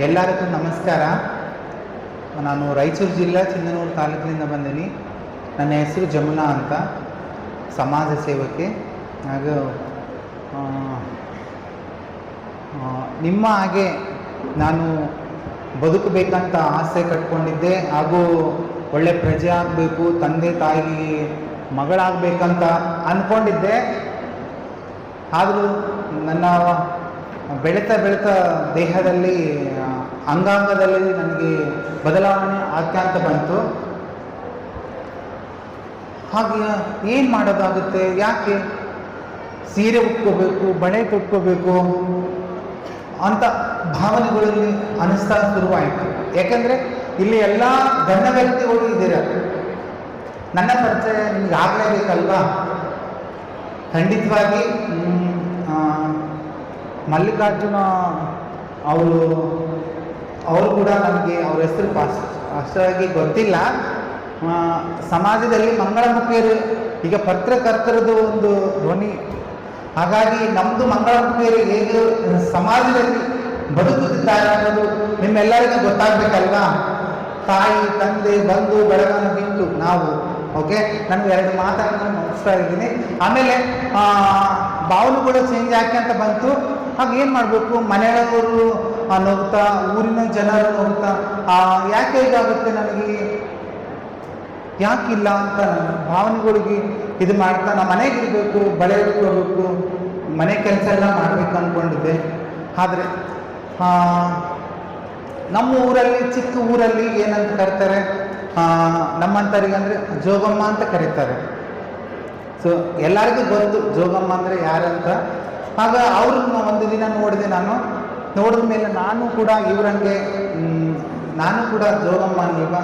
ಎಲ್ಲರಿಗೂ ನಮಸ್ಕಾರ. ನಾನು ರಾಯಚೂರು ಜಿಲ್ಲಾ ಚಿಂದನೂರು ತಾಲೂಕಿನಿಂದ ಬಂದೀನಿ. ನನ್ನ ಹೆಸರು ಜಮುನಾ ಅಂತ. ಸಮಾಜ ಸೇವಕಿ. ಹಾಗೂ ನಿಮ್ಮ ಹಾಗೆ ನಾನು ಬದುಕಬೇಕಂತ ಆಸೆ ಕಟ್ಕೊಂಡಿದ್ದೆ. ಹಾಗೂ ಒಳ್ಳೆ ಪ್ರಜೆ ಆಗಬೇಕು, ತಂದೆ ತಾಯಿ, ಮಗಳಾಗಬೇಕಂತ ಅಂದ್ಕೊಂಡಿದ್ದೆ ಆದರೂ ನನ್ನ ಬೆಳೀತಾ ಬೆಳೀತಾ ದೇಹದಲ್ಲಿ ಅಂಗಾಂಗದಲ್ಲಿ ನನಗೆ ಬದಲಾವಣೆ ಆಗ್ತಾ ಬಂತು. ಹಾಗೆ ಏನು ಮಾಡೋದಾಗುತ್ತೆ? ಯಾಕೆ? ಸೀರೆ ಉಟ್ಕೋಬೇಕು, ಬಳೆ ತೊಟ್ಕೋಬೇಕು ಅಂತ ಭಾವನೆಗಳಲ್ಲಿ ಅನಿಸ್ತಾ ಶುರುವಾಯಿತು. ಯಾಕಂದರೆ ಇಲ್ಲಿ ಎಲ್ಲ ಗಣ್ಯ ವ್ಯಕ್ತಿಗಳು ಇದ್ದೀರ. ನನ್ನ ಪರಿಚಯ ನಿಮ್ಗೆ ಆಗಲೇಬೇಕಲ್ವಾ? ಖಂಡಿತವಾಗಿ ಮಲ್ಲಿಕಾರ್ಜುನ ಅವರು ಅವರು ಕೂಡ ನಮಗೆ ಅವ್ರ ಹೆಸರು ಪಾಸ್ ಅಷ್ಟಾಗಿ ಗೊತ್ತಿಲ್ಲ. ಸಮಾಜದಲ್ಲಿ ಮಂಗಳಮುಖಿಯರು ಈಗ ಪತ್ರಕರ್ತರದ್ದು ಒಂದು ಧ್ವನಿ. ಹಾಗಾಗಿ ನಮ್ಮದು ಮಂಗಳಮುಖಿಯರು ಹೇಗೆ ಸಮಾಜದಲ್ಲಿ ಬದುಕುತ್ತಿದ್ದಾರೆ ಅನ್ನೋದು ನಿಮ್ಮೆಲ್ಲರಿಗೂ ಗೊತ್ತಾಗಬೇಕಲ್ವಾ? ತಾಯಿ, ತಂದೆ, ಬಂಧು ಬಳಗನ ಬಿಟ್ಟು ನಾವು ಓಕೆ ನನಗೆ ಎರಡು ಮಾತನ್ನು ಮುಗಿಸ್ತಾ ಇದ್ದೀನಿ. ಆಮೇಲೆ ಭಾವನೆಗಳು ಚೇಂಜ್ ಯಾಕೆ ಅಂತ ಬಂತು? ಆಗ ಮಾಡಬೇಕು? ಮನೆಯವರು ಆ, ನೋಗ್ತಾ ಊರಿನ ಜನರು ನೋಗ್ತಾ ಆ, ಯಾಕೆ ಇದಾಗುತ್ತೆ ನನಗೆ? ಯಾಕಿಲ್ಲ ಅಂತ ನನ್ನ ಭಾವನೆಗಳಿಗೆ ಇದು ಮಾಡ್ತಾ ನಾ ಮನೆಗೆ ಇರಬೇಕು ಬಳೆ ಇಟ್ಕೋಬೇಕು ಮನೆ ಕೆಲಸ ಎಲ್ಲ ಮಾಡಬೇಕು ಅಂದ್ಕೊಂಡಿದ್ದೆ ಆದರೆ ನಮ್ಮ ಊರಲ್ಲಿ ಚಿಕ್ಕ ಊರಲ್ಲಿ ಏನಂತ ಕರೀತಾರೆ? ನಮ್ಮಂಥವ್ರಿಗೆ ಅಂದರೆ ಜೋಗಮ್ಮ ಅಂತ ಕರೀತಾರೆ. ಸೊ ಎಲ್ಲರಿಗೂ ಗೊತ್ತು ಜೋಗಮ್ಮ ಅಂದರೆ ಯಾರಂತ. ಆಗ ಅವ್ರನ್ನ ಒಂದು ದಿನ ನೋಡಿದೆ ನಾನು. ನೋಡಿದ ಮೇಲೆ ನಾನು ಕೂಡ ಇವರಂಗೆ ನಾನು ಕೂಡ ಜೋಗಮ್ಮ ನೀವ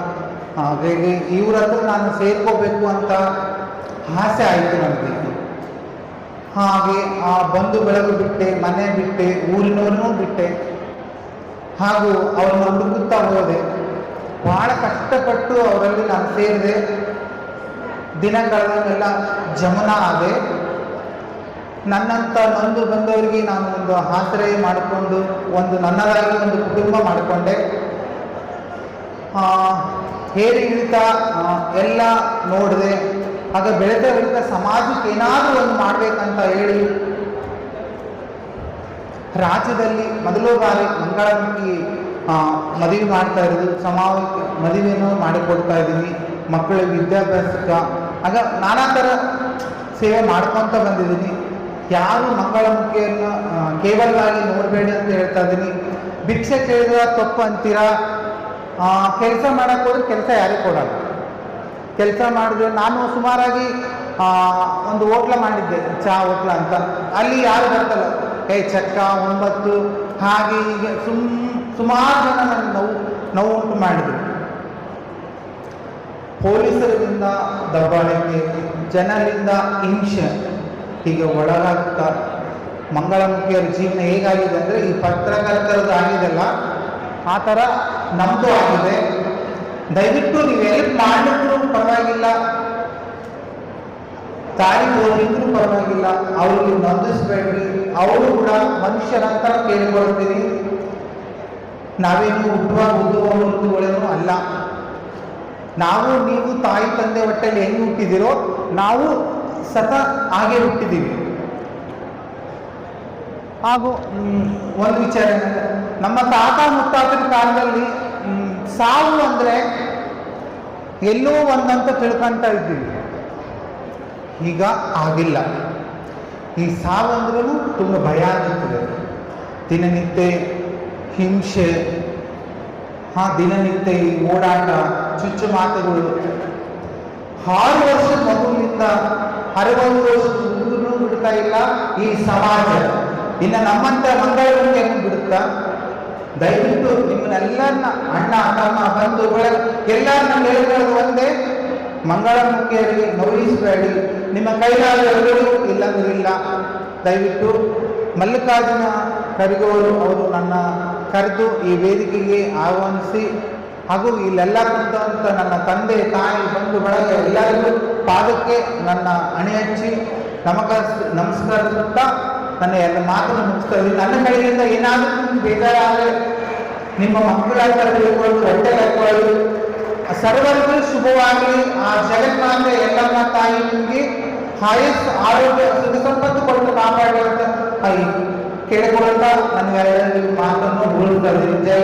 ಹಾಗಾಗಿ ಇವ್ರ ಹತ್ರ ನಾನು ಸೇರ್ಕೋಬೇಕು ಅಂತ ಆಸೆ ಆಯಿತು ನನಗೆ ಹಾಗೆ ಆ ಬಂಧು ಬೆಳಗು ಬಿಟ್ಟೆ, ಮನೆ ಬಿಟ್ಟೆ, ಊರಿನವ್ರನ್ನೂ ಬಿಟ್ಟೆ. ಹಾಗೂ ಅವ್ರನ್ನ ಹುಡುಕುತ್ತಾ ಹೋದೆ. ಭಾಳ ಕಷ್ಟಪಟ್ಟು ಅವರಲ್ಲಿ ನಾನು ಸೇರಿದೆ. ದಿನ ಕಳೆದಂಗೆಲ್ಲ ಜಮನ ಆದೆ. ನನ್ನಂಥ ನೊಂದು ಬಂದವರಿಗೆ ನಾನು ಒಂದು ಆಶ್ರಯ ಮಾಡಿಕೊಂಡು ಒಂದು ನನ್ನದಾಗಿ ಒಂದು ಕುಟುಂಬ ಮಾಡಿಕೊಂಡೆ. ಏರಿ ಇಳಿತ ಎಲ್ಲ ನೋಡಿದೆ. ಆಗ ಬೆಳೆದವರಿಂದ ಸಮಾಜಕ್ಕೆ ಏನಾದರೂ ಒಂದು ಮಾಡಬೇಕಂತ ಹೇಳಿ ರಾಜ್ಯದಲ್ಲಿ ಮೊದಲು ಬಾರಿ ಮಂಗಳಮುಖಿ ಮದುವೆ ಮಾಡ್ತಾ ಇರೋದು, ಸಮಾವ, ಮದುವೆಯನ್ನು ಮಾಡಿಕೊಡ್ತಾ ಇದ್ದೀನಿ ಮಕ್ಕಳ ವಿದ್ಯಾಭ್ಯಾಸಕ್ಕೆ. ಆಗ ನಾನಾ ಥರ ಸೇವೆ ಮಾಡ್ಕೊತ ಬಂದಿದ್ದೀನಿ. ಯಾರು ಮಂಗಳಮುಖಿಯನ್ನು ಕೇವಲವಾಗಿ ನೋಡಬೇಡಿ ಅಂತ ಹೇಳ್ತಾ ಇದ್ದೀನಿ. ಭಿಕ್ಷೆ ಕೇಳಿದ್ರೆ ತಪ್ಪು ಅಂತೀರಾ? ಕೆಲಸ ಮಾಡಕ್ಕೆ ಹೋದ್ರೆ ಕೆಲಸ ಯಾರಿಗೂ ಕೊಡಲ್ಲ. ಕೆಲಸ ಮಾಡಿದ್ರೆ ನಾನು ಸುಮಾರಾಗಿ ಒಂದು ಹೋಟ್ಲ ಮಾಡಿದ್ದೆ, ಚಹಾ ಹೋಟ್ಲ ಅಂತ. ಅಲ್ಲಿ ಯಾರು ಬರ್ತಲ್ಲ? ಏ, ಚಕ್ಕ, ಒಂಬತ್ತು, ಹಾಗೆ ಈಗ ಸುಮ್, ಸುಮಾರು ಜನ ನನ್ನ ನೋವು ನೋವು ಉಂಟು ಮಾಡಿದ್ರು. ಪೊಲೀಸರಿಂದ ದಬ್ಬಾಳಿಕೆ, ಜನರಿಂದ ಹಿಂಸೆ. ಹೀಗೆ ಒಳಗಾಗ್ತಾ ಮಂಗಳಮುಖಿಯರ ಜೀವನ ಹೇಗಾಗಿದೆ ಅಂದರೆ ಈ ಪತ್ರಕರ್ತರದ್ದು ಆಗಿದೆಲ್ಲ ಆ ಥರ ನಮ್ಮದು ಆಗಿದೆ. ದಯವಿಟ್ಟು ನೀವು ಎಲ್ಪ್ ಮಾಡಿದ್ರು ಪರವಾಗಿಲ್ಲ. ತಾಯಿ ಓದಿದ್ರು ಪರವಾಗಿಲ್ಲ. ಅವ್ರಿಗೆ ನಂದಿಸ್ಬೇಡ್ರಿ. ಅವರು ಕೂಡ ಮನುಷ್ಯರಂತರ ಕೇಳಿಕೊಳ್ತೀರಿ ನಾವೇನು ಹುಟ್ಟುವ ಓದುವ ಮೃತುಗಳೇನೂ ಅಲ್ಲ. ನಾವು, ನೀವು ತಾಯಿ, ತಂದೆ ಹೊಟ್ಟೆಯಲ್ಲಿ ಹೆಂಗೆ ಹುಟ್ಟಿದಿರೋ, ನಾವು ಸತ ಹಾಗೆ ಹುಟ್ಟಿದ್ದೀವಿ. ಹಾಗೂ ಒಂದು ವಿಚಾರ ಏನಂದರೆ, ನಮ್ಮ ತಾತ ಮುತ್ತಾತನ ಕಾಲದಲ್ಲಿ ಸಾವು ಅಂದರೆ ಎಲ್ಲೋ ಒಂದಂತ ತಿಳ್ಕೊಂತಾ ಇದ್ದೀವಿ. ಈಗ ಆಗಿಲ್ಲ. ಈ ಸಾವು ಅಂದ್ರೂ ತುಂಬ ಭಯ ಆಗುತ್ತದೆ ದಿನನಿತ್ಯ ಹಿಂಸೆ, ಹಾ, ದಿನನಿತ್ಯ ಈ ಓಡಾಟ, ಚುಚ್ಚು ಮಾತುಗಳು ಆರು ವರ್ಷದ ಮಗುವಿನಿಂದ ಅರವತ್ತು ವರ್ಷದ ಹುಡುಗನೂ ಬಿಡ್ತಾ ಇಲ್ಲ ಈ ಸಮಾಜ. ಇನ್ನು ನಮ್ಮಂತ ಮಂಗಳೂರಿಗೆ ಬಿಡುತ್ತಾ? ದಯವಿಟ್ಟು ನಿಮ್ಮನ್ನೆಲ್ಲರನ್ನ ಅಣ್ಣ, ತಮ್ಮ, ಬಂಧು, ಬಳಗ ಎಲ್ಲರನ್ನ ಹೇಳಿರೋದು ಒಂದೇ. ಮಂಗಳಮುಖಿಯರಿಗೆ ನೋಯಿಸಬೇಡಿ ನಿಮ್ಮ ಕೈಲಾದವರು ಇಲ್ಲಂದ್ರೆ ಇಲ್ಲ ದಯವಿಟ್ಟು ಮಲ್ಲಿಕಾರ್ಜುನ ಕರಿಗೋರು ಅವರು ನನ್ನ ಕರೆದು ಈ ವೇದಿಕೆಗೆ ಆಹ್ವಾನಿಸಿ ಹಾಗೂ ಇಲ್ಲೆಲ್ಲ ಕುಂತ ನನ್ನ ತಂದೆ, ತಾಯಿ ಬಂಧು ಬಳಗ ಎಲ್ಲರಿಗೂ ಪಾದಕ್ಕೆ ನನ್ನ ಅಣೆ ಹಚ್ಚಿ ನಮಗ ನಮಸ್ಕರಿಸುತ್ತಾ ನನ್ನ ಎಲ್ಲ ಮಾತನ್ನು ಮುಗಿಸ್ತಾ ನನ್ನ ಕಡೆಯಿಂದ ಏನಾದರೂ ಬೇಜಾರಾದರೆ ನಿಮ್ಮ ಮಕ್ಕಳಾದ ತಿಳ್ಕೊಳ್ಳಿ ಹೊಟ್ಟೆ ಹಾಕೊಳ್ಳಿ ಸರ್ವರಿಗೂ ಶುಭವಾಗಲಿ. ಆ ಜಗನ್ಮಾತೆ ಎಲ್ಲಮ್ಮ ತಾಯಿ ನಿಮಗೆ ಆಯಸ್, ಆರೋಗ್ಯ, ಸುಖ ಸಂಪತ್ತು ಕೊಟ್ಟು ಕಾಪಾಡುವಂತ ತಾಯಿ. ನನಗೆ ಮಾತನ್ನು ಜೈ